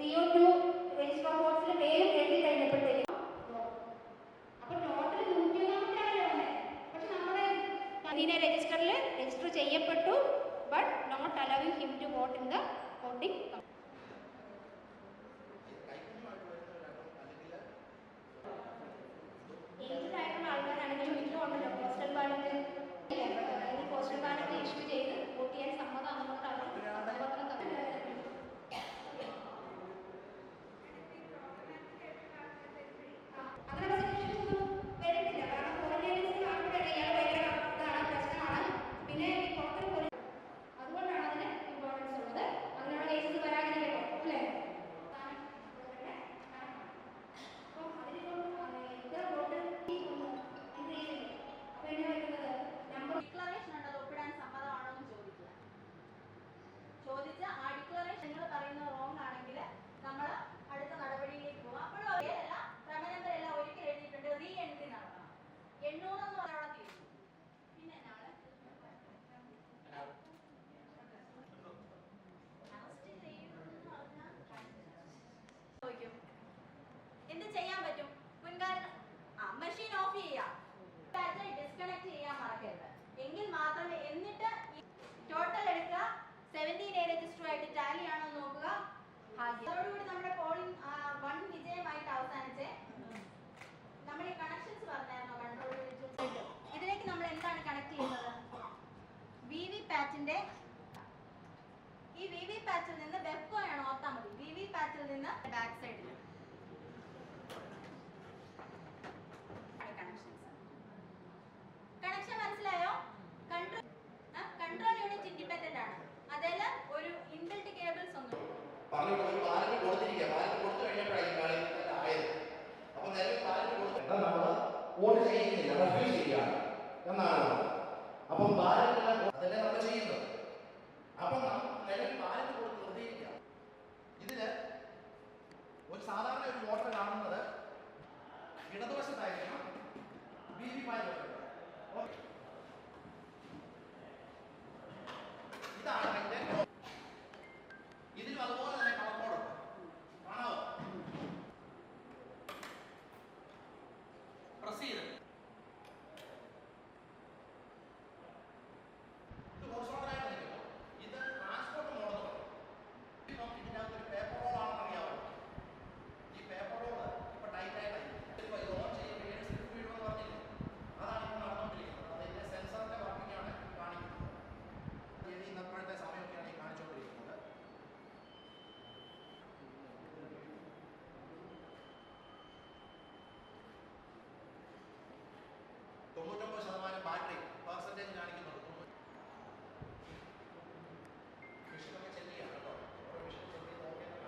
P O two range കമ്പോർട്സിൽ പേര് എഴുതി കഴിഞ്ഞപ്പോഴത്തേക്കും രജിസ്റ്ററിൽ രജിസ്റ്റർ ചെയ്യപ്പെട്ടു but not allowing him to vote in the off ചെയ്യാം. ഡിസ്കണക്ട് ചെയ്യാൻ മറക്കരുത്. എങ്കിൽ മാത്രമേ എന്നിട്ട് ടോട്ടൽ എടുക്കുക. സെവന്റീൻ എ രജിസ്റ്റർ ആയിട്ട് ടാലി ആണോ നോക്കുക. അതോടുകൂടി നമ്മുടെ പോളിംഗ് വൺ വിജയമായിട്ട് അവസാനിച്ച്. നമ്മൾ ഈ കണക്ഷൻസ് പറഞ്ഞായിരുന്നു? കൺട്രോൾ ഇതിലേക്ക് നമ്മൾ എന്താണ് കണക്ട് ചെയ്യുന്നത്? വി വി പാറ്റിന്റെ ഈ വി വി പാറ്റിൽ നിന്ന് ബെഫോ ആണ് ഓർത്താൽ മതി. വി വി പാറ്റിൽ നിന്ന് ബാക്ക് സൈഡ് വോട്ട് ചെയ്യുന്നില്ല. റെഫ്യൂസ് ചെയ്യുകയാണ് എന്നാണ്. അപ്പം ബാലറ്റ് അതല്ലേ നമ്മൾ ചെയ്യുന്നത്. അപ്പം നമ്മൾ ബാലറ്റ് കൊടുത്ത് നിർത്തിയിരിക്കുക ഇതിൽ ഒരു സാധാരണ ഒരു വോട്ടർ കാണുന്നത് ഇടതുവശത്തായിരിക്കണം ബി വി പാൽ